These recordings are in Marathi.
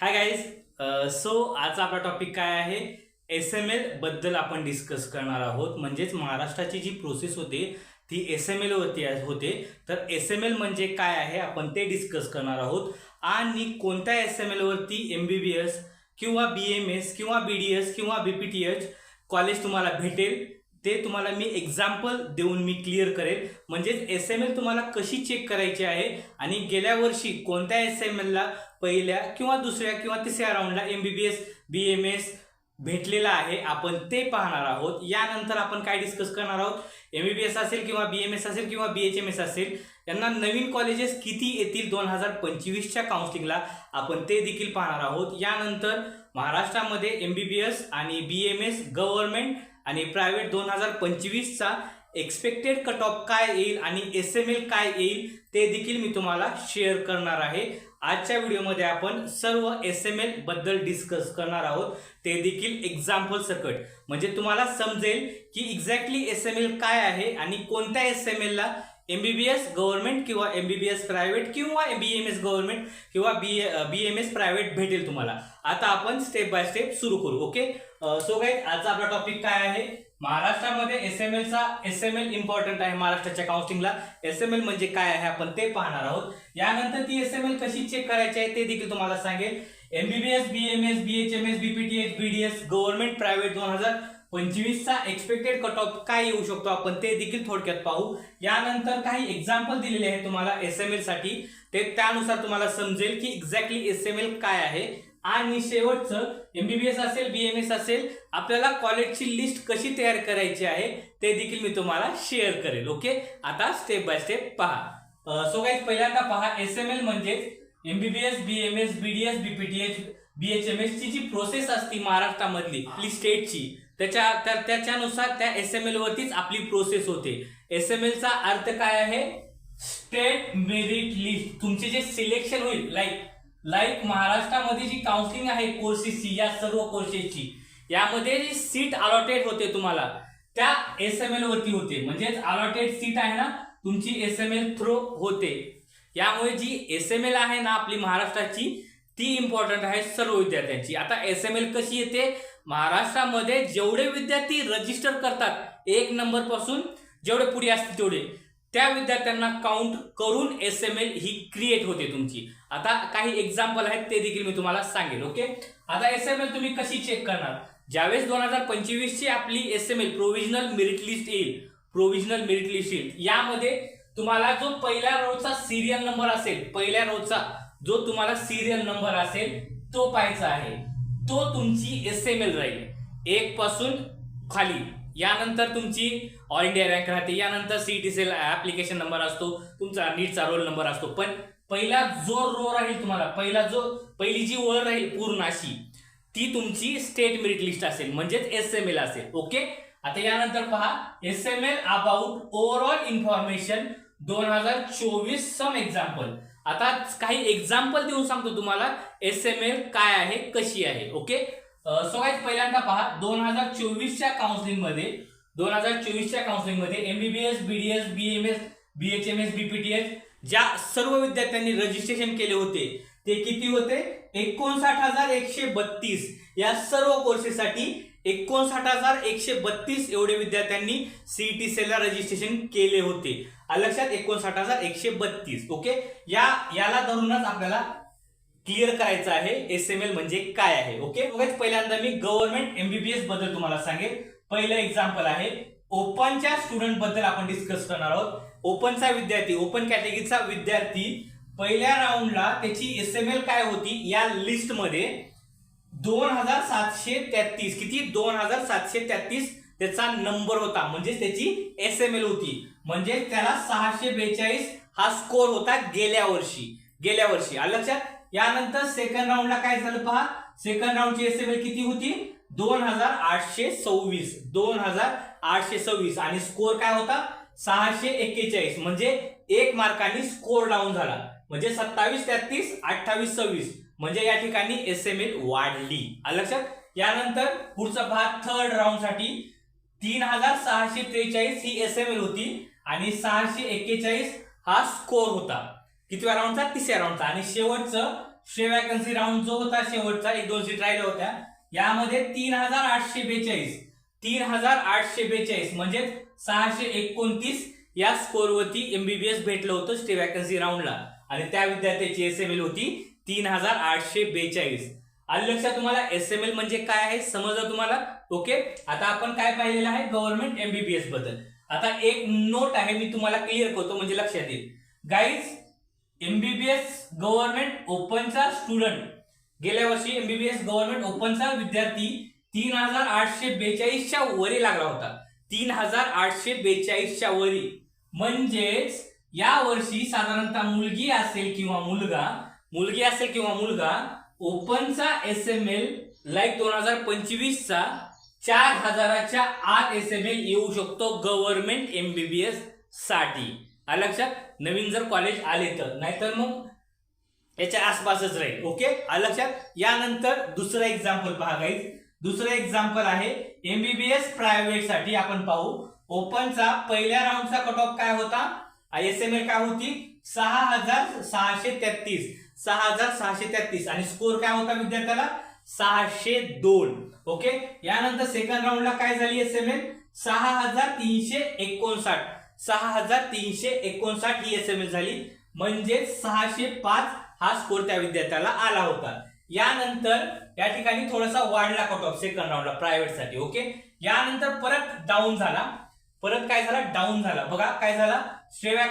हाय गाईज सो आजचा आपला टॉपिक काय आहे? एस एम एलबद्दल आपण डिस्कस करणार आहोत. म्हणजेच महाराष्ट्राची जी प्रोसेस होते ती एस एम एल वरती होते. तर एस एम एल म्हणजे काय आहे? आपण ते डिस्कस करणार आहोत. आणि कोणत्या एस एम एलवरती एम बी बी एस किंवा बी एम एस किंवा बी डी एस किंवा B P T H college तुम्हाला भेटेल. ते तुम्हाला मी एक्झाम्पल देऊन मी क्लिअर करेल. म्हणजेच एस एम एल तुम्हाला कशी चेक करायची आहे आणि गेल्या वर्षी कोणत्या एस एम एलला पहिल्या किंवा दुसऱ्या किंवा तिसऱ्या राऊंडला M B B S B M S भेटलेला आहे आपण ते पाहणार आहोत. यानंतर आपण काय डिस्कस करणार आहोत? एम बी बी एस असेल किंवा बी एम एस असेल किंवा बी एच एम एस असेल यांना नवीन कॉलेजेस किती येतील दोन हजार पंचवीसच्या काउन्सिलिंगला आपण ते देखील पाहणार आहोत. यानंतर महाराष्ट्रामध्ये एम बी बी एस आणि बी एम एस गव्हर्नमेंट आणि प्रायव्हेट दोन हजार पंचवीसचा एक्सपेक्टेड कट ऑफ काय येईल आणि एस एम एल काय येईल ते देखील मी तुम्हाला शेअर करणार आहे. आजच्या व्हिडिओमध्ये आपण सर्व एस एम एलबद्दल डिस्कस करणार आहोत. ते देखील एक्झाम्पल सकट. म्हणजे तुम्हाला समजेल की एक्झॅक्टली एस एम एल काय आहे आणि कोणत्या S M एलला M B B S government किंवा M B B S private किंवा बी एम एस गव्हर्नमेंट किंवा B B M S private भेटेल तुम्हाला. आता आपण स्टेप बाय स्टेप सुरू करू ओके सो गाईज आजचा आपला टॉपिक काय आहे? महाराष्ट्रामध्ये एस एम एलचा एस एम एल इम्पॉर्टंट आहे महाराष्ट्राच्या काउन्सिलिंगला एस एम एल म्हणजे काय आहे आपण ते पाहणार आहोत. यानंतर ती एस एम एल कशी चेक करायची आहे ते देखील तुम्हाला सांगेल. MBBS B M S B H M S BPTH BDS government private दोन हजार पंचवीसचा एक्सपेक्टेड कट ऑफ काय येऊ शकतो आपण ते देखील थोडक्यात पाहू. यानंतर काही एक्झाम्पल दिलेले आहे तुम्हाला एस एमसाठी. ते त्यानुसार तुम्हाला समजेल की एक्झॅक्टली एस एम एल काय आहे. आणि शेवटचं एमबीबीएस असेल बीएमएस असेल आपल्याला कॉलेजची लिस्ट कशी तयार करायची आहे ते देखील मी तुम्हाला शेअर करेल ओके आता स्टेप बाय स्टेप पहा. सो काही पहिल्यांदा पहा एस एम एल म्हणजेच MBBS BMS BDS BPTH BHMS ची जी प्रोसेस असती महाराष्ट्रामधली आपली स्टेटची त्याच्या तर त्याच्यानुसार त्या एस एम एल वरतीच आपली प्रोसेस होते. एस एम एलचा अर्थ काय आहे? स्टेट मेरिट लिस्ट तुमचे जे सिलेक्शन होईल लाईक लाईक महाराष्ट्रामध्ये जी काउन्सिलिंग आहे कोर्सेसची या सर्व कोर्सेसची यामध्ये जी सीट अलॉटेड होते तुम्हाला त्या एस एम एल वरती होते. म्हणजेच अलॉटेड सीट आहे ना तुमची एस एम एल थ्रो होते. यामुळे जी एस एम एल आहे ना आपली महाराष्ट्राची ती इम्पॉर्टंट आहे सर्व विद्यार्थ्यांची. आता एस एम एल कशी येते? महाराष्ट्रामध्ये जेवढे विद्यार्थी रजिस्टर करतात एक नंबरपासून जेवढे पुढे असतील तेवढे त्या विद्यार्थ्यांना काउंट करून एस एम एल ही क्रिएट होते तुमची. आता काही एक्झाम्पल आहेत ते देखील मी तुम्हाला सांगेल ओके आता एस एम एल तुम्ही कशी चेक करणार? ज्यावेळेस दोन हजार पंचवीस ची आपली S M L provisional merit list येईल प्रोव्हिजनल मेरिट लिस्ट येईल यामध्ये तुम्हाला जो पहिल्या रोजचा सिरियल नंबर असेल पहिल्या रोजचा जो तुम्हाला सिरियल नंबर असेल तो पाहायचा आहे. तो तुमची एस एम एल राहील. एक पासून खाली. यानंतर तुमची ऑल इंडिया रँक राहते. यानंतर सीईटी सेल ऍप्लिकेशन नंबर असतो. तुमचा नीटचा रोल नंबर असतो. पण पहिला जो रो राहील तुम्हाला पहिला जो पहिली जी ओळ राहील पूर्ण अशी ती तुमची स्टेट मेरिट लिस्ट असेल. म्हणजेच एस एम एल असेल. ओके आता यानंतर पहा S M L about overall information दोन हजार चोवीस सम एक्झाम्पल आता काही एक्झाम्पल देऊन सांगतो तुम्हाला. एस एम एल काय आहे कशी आहे ओके सो गाईज पहिल्यांदा पहा दोन हजार चोवीसच्या काउन्सिलिंगमध्ये दोन हजार चोवीसच्या काउन्सिलिंगमध्ये MBBS BDS BMS BHMS BPTS ज्या सर्व विद्यार्थ्यांनी रजिस्ट्रेशन केले होते ते किती होते? एकोणसाठ हजार एकशे बत्तीस. या सर्व कोर्सेससाठी एकोणसाठ हजार एकशे बत्तीस एवढे विद्यार्थ्यांनी सीईटी सेलला रजिस्ट्रेशन केले होते. लक्षात एकोणसाठ हजार एकशे बत्तीस ओके? या याला धरूनच आपल्याला क्लिअर करायचं आहे एस एम एल म्हणजे काय आहे ओके? बघाच पहिल्यांदा मी गव्हर्नमेंट एमबीबीएसबद्दल तुम्हाला सांगेल पहिलं एक्झाम्पल आहे ओपनच्या स्टुडंटबद्दल आपण डिस्कस करणार आहोत. ओपनचा विद्यार्थी ओपन कॅटेगरीचा विद्यार्थी पहिल्या राऊंडला त्याची एस एम एल काय होती या लिस्टमध्ये दोन हजार सातशे तेहतीस किती? दोन हजार सातशे तेहतीस त्याचा नंबर होता. म्हणजे त्याची एस एम एल होती. म्हणजे त्याला सहाशे बेचाळीस हा स्कोर होता गेल्या वर्षी. गेल्या वर्षी. आलं लक्षात? यानंतर सेकंड राऊंडला काय झालं पहा? सेकंड राऊंडची एस एम एल किती होती? दोन हजार आठशे सव्वीस. दोन हजार आठशे सव्वीस. आणि स्कोर काय होता? सहाशे एक्केचाळीस. म्हणजे एक मार्काने स्कोर डाऊन झाला. म्हणजे सत्तावीस तेहतीस अठ्ठावीस सव्वीस. म्हणजे या ठिकाणी एस एम एल वाढली. आलं लक्षात? यानंतर पुढचा भाग थर्ड राऊंडसाठी तीन हजार सहाशे त्रेचाळीस ही एस एम एल होती आणि सहाशे एक्केचाळीस हा स्कोर होता. कितव्या राऊंडचा तिसऱ्या राऊंडचा आणि शेवटचं शे वॅकन्सी राऊंड जो होता शेवटचा एक दोन सीट राहिल्या होत्या. यामध्ये तीन हजार आठशे बेचाळीस. तीन हजार आठशे बेचाळीस म्हणजे सहाशे एकोणतीस या स्कोरवरती एमबीबीएस भेटलं होतं स्टे वॅकन्सी राऊंडला आणि त्या विद्यार्थ्याची एस एम एल होती तीन हजार आठशे बेचाळीस. आलं लक्षात तुम्हाला? एस एम एल म्हणजे काय आहे? समजलं तुम्हाला? ओके आता आपण काय पाहिलेलं आहे? गव्हर्नमेंट एमबीबीएसबद्दल. आता एक नोट आहे मी तुम्हाला क्लिअर करतो म्हणजे लक्षात येईल. गाईज एमबीबीएस गव्हर्नमेंट ओपनचा स्टुडंट गेल्या वर्षी एमबीबीएस गव्हर्नमेंट ओपनचा विद्यार्थी तीन हजार आठशे बेचाळीसच्या वरी लागला होता. तीन हजार आठशे बेचाळीसच्या वरी. म्हणजेच या वर्षी साधारणतः मुलगी असेल किंवा मुलगा मुलगी असेल किंवा मुलगा ओपनचा एस एम एल लाईक दोन हजार पंचवीसचा चार हजाराच्या आत एस एम एल येऊ शकतो गव्हर्नमेंट एमबीबीएससाठी. लक्षात? नवीन जर कॉलेज आले तर. नाहीतर मग याच्या आसपासच राहील. ओके लक्षात? यानंतर दुसरं एक्झाम्पल पहा गाईज दुसरं एक्झाम्पल आहे एमबीबीएस प्रायव्हेटसाठी आपण पाहू. ओपनचा पहिल्या राऊंडचा कट ऑफ काय होता? एस एम एल काय होती? सहा हजार सहाशे तेहतीस. सहा हजार सहाशे तेहतीस. आणि स्कोर काय होता विद्यार्थ्याला? सहाशे दोन. ओके? यानंतर सेकंड राऊंडला काय झाली एस एम एल सहा हजार तीनशे एकोणसाठ. सहा हजार तीनशे एकोणसाठ ही एस एम एल झाली. म्हणजे सहाशे पाच हा स्कोर त्या विद्यार्थ्याला आला होता. यानंतर या ठिकाणी थोडासा वाढला कट ऑफ सेकंड राऊंडला प्रायव्हेटसाठी ओके? यानंतर परत डाऊन झाला. परत काय झाला? डाऊन झाला. बघा काय झाला?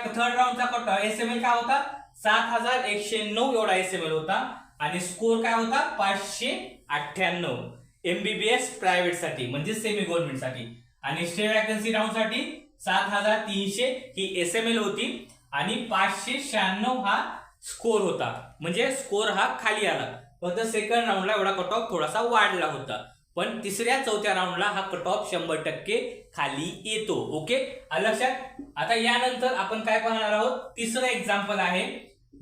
Third राऊंडचा cut off S M L काय होता? सात हजार एकशे नऊ एवढा एस एम एल होता. आणि स्कोर काय होता? पाचशे अठ्ठ्याण्णव. एमबीबीएस प्रायव्हेटसाठी म्हणजे सेमी गव्हर्नमेंटसाठी. आणि स्टे वॅकन्सी राऊंडसाठी सात हजार तीनशे ही एस एम एल होती. आणि पाचशे शहाण्णव हा स्कोर होता. म्हणजे स्कोर हा खाली आला. फक्त सेकंड राऊंडला एवढा कट ऑफ थोडासा वाढला होता. पण तिसऱ्या चौथ्या राऊंडला हा कट ऑफ शंभर टक्के खाली येतो. ओके लक्षात आता यानंतर आपण काय पाहणार आहोत? तिसरं एक्झाम्पल आहे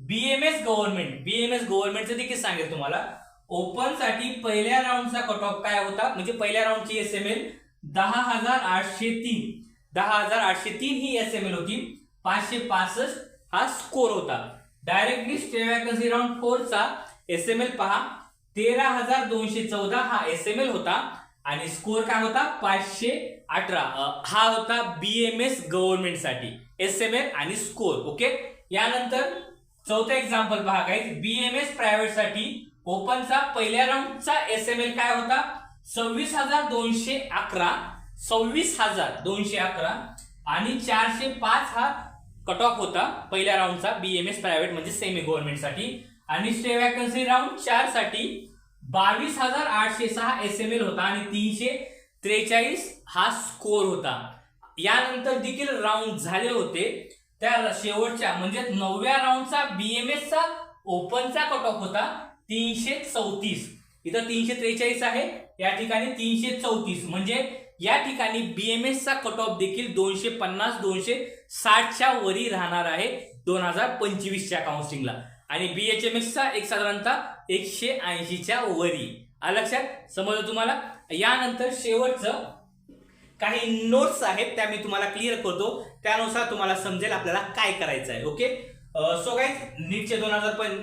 बीएमएस गव्हर्नमेंट बीएमएस गव्हर्नमेंटचं देखील सांगेल तुम्हाला. ओपनसाठी पहिल्या राऊंडचा कट ऑफ काय होता? म्हणजे पहिल्या राऊंडची एस एम एल दहा हजार आठशे तीन. दहा हजार आठशे तीन ही एस एम एल होती. पाचशे पासष्ट हा स्कोर होता. डायरेक्टली स्टे वॅकन्सी राऊंड फोरचा एस एम एल पहा. तेरा हजार दोनशे चौदा हा एस एम एल होता आणि स्कोर काय होता? पाचशे अठरा. हा होता बीएमएस गव्हर्नमेंटसाठी. एस एम एल आणि स्कोर ओके यानंतर चौथं एक्झाम्पल पहा काही बीएमएस प्रायव्हेटसाठी ओपनचा पहिल्या राऊंडचा एस एम एल काय होता? सव्वीस हजार दोनशे अकरा. सव्वीस हजार दोनशे अकरा. आणि चारशे पाच हा कट ऑफ होता पहिल्या राऊंडचा बीएमएस प्रायव्हेट म्हणजे सेमी गव्हर्नमेंटसाठी. आणि स्टे वॅकन्सी राऊंड चारसाठी बावीस हजार आठशे सहा एस एम एल होता आणि तीनशे त्रेचाळीस हा स्कोर होता. यानंतर देखील राऊंड झाले होते. त्या शेवटच्या म्हणजे नवव्या राऊंडचा बी एम एसचा ओपनचा कट ऑफ होता तीनशे चौतीस. इथं तीनशे त्रेचाळीस आहे. या ठिकाणी तीनशे चौतीस. म्हणजे या ठिकाणी बीएमएसचा कट ऑफ देखील दोनशे पन्नास दोनशे साठच्या वरी राहणार आहे दोन हजार पंचवीसच्या काउन्सिलिंगला आणि बी एच एम एसचा एक साधारणतः एकशे ऐंशीच्या वरी. आ लक्षात? समजलं तुम्हाला? यानंतर शेवटचं काही नोट्स आहेत त्या मी तुम्हाला क्लिअर करतो. त्यानुसार तुम्हाला समजेल आपल्याला काय करायचं आहे ओके सो काय नीटचे दोन हजार पण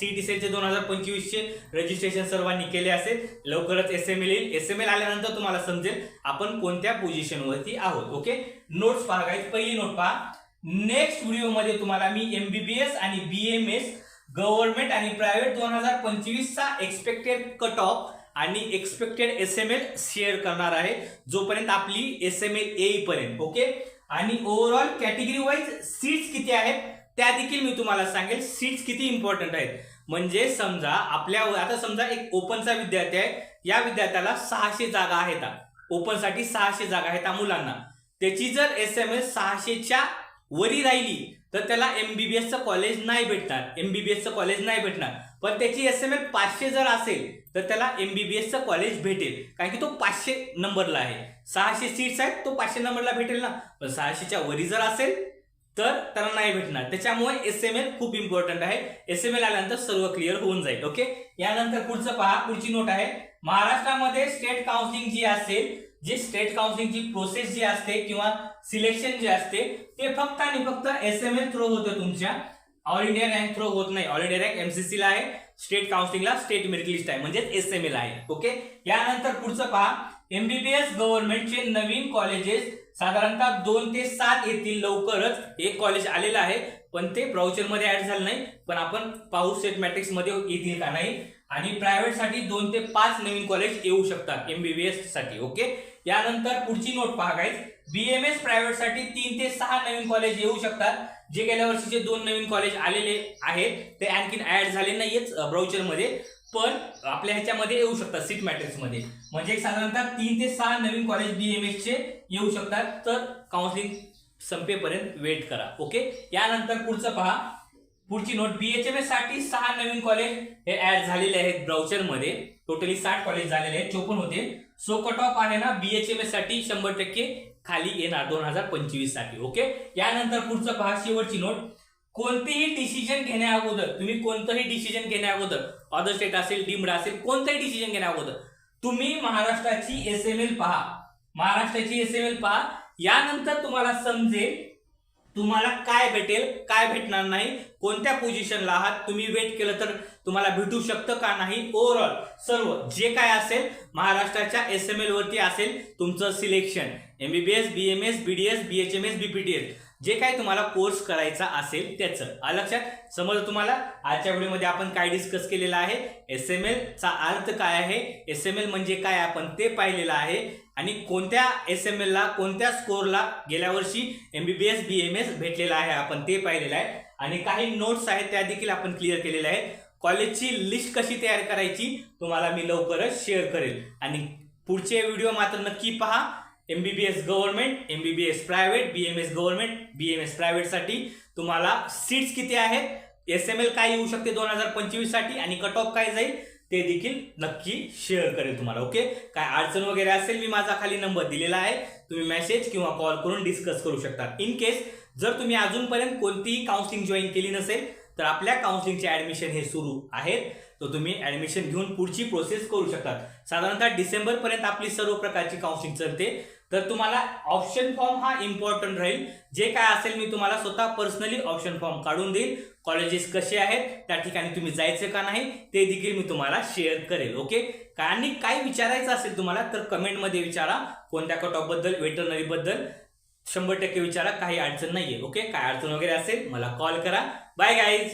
टी सेलचे दोन हजार पंचवीसचे रजिस्ट्रेशन सर्वांनी केले असेल. लवकरच एस एम एल येईल. एस एम एल आल्यानंतर तुम्हाला समजेल आपण कोणत्या पोझिशनवरती आहोत ओके नोट्स पहा काय पहिली नोट पहा. नेक्स्ट व्हिडिओमध्ये तुम्हाला मी एमबीबीएस आणि बी एम एस गव्हर्नमेंट आणि प्रायव्हेट दोन हजार पंचवीसचा एक्सपेक्टेड कट ऑफ आणि expected S M L share करणार आहे जोपर्यंत आपली एस एम एल येईपर्यंत ओके आणि ओव्हरऑल कॅटेगरी वाईज सीट्स किती आहेत त्या देखील मी तुम्हाला सांगेल सीट्स किती इम्पॉर्टंट आहेत. म्हणजे समजा आपल्या आता समजा एक ओपनचा विद्यार्थी आहे या विद्यार्थ्याला सहाशे जागा आहेत. ओपनसाठी सहाशे जागा आहेत मुलांना. त्याची जर एस एम एल सहाशेच्या वरी राहिली तर त्याला एमबीबीएसचं कॉलेज नाही भेटणार. एमबीबीएसचं कॉलेज नाही भेटणार. पण त्याची एस एम एल पाचशे जर असेल तर त्याला एमबीबीएसचं कॉलेज भेटेल. कारण की तो पाचशे नंबरला आहे. सहाशे सीट्स आहेत तो पाचशे नंबरला भेटेल ना. पण सहाशेच्या वरी जर असेल तर त्याला नाही भेटणार. त्याच्यामुळे एस एम एल खूप इम्पॉर्टंट आहे. एस एम एल आल्यानंतर सर्व क्लिअर होऊन जाईल. ओके यानंतर पुढचं पहा. पुढची नोट आहे. महाराष्ट्रामध्ये स्टेट काउन्सिलिंग जी असेल जे स्टेट काउन्सिलिंगची प्रोसेस जी असते किंवा सिलेक्शन जे असते ते फक्त आणि फक्त एस एम एल थ्रो होतं तुमच्या. ऑल इंडिया रँक थ्रो होत नाही. ऑल इंडिया रँक एमसीसी ला आहे. स्टेट काउन्सिलिंगला स्टेट मेरिट लिस्ट आहे. म्हणजे एस एम एल आहे. ओके यानंतर पुढचं पहा. एमबीबीएस गव्हर्नमेंटचे नवीन कॉलेजेस साधारणतः दोन ते सात येतील लवकरच. एक कॉलेज आलेलं आहे पण ते ब्राउचरमध्ये ऍड झालं नाही. पण आपण पाहू स्टेट मॅट्रिक्समध्ये येतील का नाही. आणि प्रायव्हेटसाठी दोन ते पाच नवीन कॉलेज येऊ शकतात एमबीबीएससाठी. ओके यानंतर पुढची नोट पहा गाईज बीएमएस प्रायव्हेटसाठी तीन ते सहा नवीन कॉलेज येऊ शकतात जे गेल्या वर्षीचे दोन नवीन कॉलेज आलेले आहेत. ते आणखीन ऍड झाले नाहीयेच ब्राउचरमध्ये पण आपल्या ह्याच्यामध्ये येऊ शकतात सीट मॅट्रिक्समध्ये म्हणजे एक साधारणतः तीन ते सहा नवीन कॉलेज बीएमएस चे येऊ शकतात. तर काउन्सिलिंग संपेपर्यंत वेट करा ओके यानंतर पुढचं पहा. पुढची नोट बीएचएमएससाठी सहा नवीन कॉलेज हे ऍड झालेले आहेत ब्राउचरमध्ये. टोटली साठ कॉलेज झालेले आहेत चोपन्न होते. सो कट ऑफ आहे ना बीएचएमएससाठी शंभर टक्के खाली येणार दोन हजार पंचवीससाठी ओके यानंतर पुढचं पहा शेवटची नोट. कोणतेही डिसिजन घेण्या अगोदर तुम्ही कोणतंही डिसिजन घेण्या अगोदर अदर स्टेट असेल डिमड असेल कोणतंही डिसिजन घेण्या अगोदर तुम्ही महाराष्ट्राची एस एम एल पहा. महाराष्ट्राची एस एम एल पहा. यानंतर तुम्हाला समजेल तुम्हाला काय भेटेल काय भेटणार नाही कोणत्या पोझिशनला आहात तुम्ही वेट केलं तर तुम्हाला भेटू शकतं का नाही? ओव्हरऑल सर्व जे काय असेल महाराष्ट्राच्या एस एम एल वरती असेल तुमचं selection MBBS BMS BDS BHMS BPTS जे काय तुम्हाला कोर्स करायचा असेल त्याचं. लक्षात? समज तुम्हाला आजच्या व्हिडिओमध्ये आपण काय डिस्कस केलेलं आहे? एस एम एलचा अर्थ काय आहे? एस एम एल म्हणजे काय आपण ते पाहिलेलं आहे. आणि कोणत्या एस एम एलला कोणत्या स्कोरला गेल्या वर्षी M B B S B M S भेटलेला आहे आपण ते पाहिलेलं आहे. आणि काही नोट्स आहेत त्या देखील आपण क्लिअर केलेल्या आहेत. कॉलेजची लिस्ट कशी तयार करायची? तुम्हाला मी लवकरच शेअर करेल. आणि पुढचे व्हिडिओ मात्र नक्की पहा. MBBS government MBBS private BMS government BMS प्रायव्हेटसाठी तुम्हाला सीट्स किती आहेत? एस एम एल काय येऊ शकते दोन हजार पंचवीससाठी आणि कट ऑफ काय जाईल? ते देखील नक्की शेअर करेल तुम्हाला ओके काय अडचण वगैरे असेल मी माझा खाली नंबर दिलेला आहे. तुम्ही मेसेज किंवा कॉल करून डिस्कस करू शकता. इन केस जर तुम्ही अजूनपर्यंत कोणतीही काउन्सिलिंग जॉईन केली नसेल तर आपल्या काउन्सिलिंगचे ऍडमिशन हे सुरू आहेत. तर तुम्ही ऍडमिशन घेऊन पुढची प्रोसेस करू शकतात. साधारणतः डिसेंबरपर्यंत आपली सर्व प्रकारची काउन्सिलिंग चालते तर तुम्हाला ऑप्शन फॉर्म हा इम्पॉर्टंट राहील. जे काय असेल मी तुम्हाला स्वतः पर्सनली ऑप्शन फॉर्म काढून देईल. कॉलेजेस कसे आहेत त्या ठिकाणी तुम्ही जायचं का नाही ते देखील मी तुम्हाला शेअर करेल ओके आणि काय विचारायचं असेल तुम्हाला तर कमेंटमध्ये विचारा. कोणत्या कट ऑफबद्दल वेटरनरी बद्दल शंभर टक्के विचारा. काही अडचण नाहीये ओके काय अडचण वगैरे असेल मला कॉल करा. Bye guys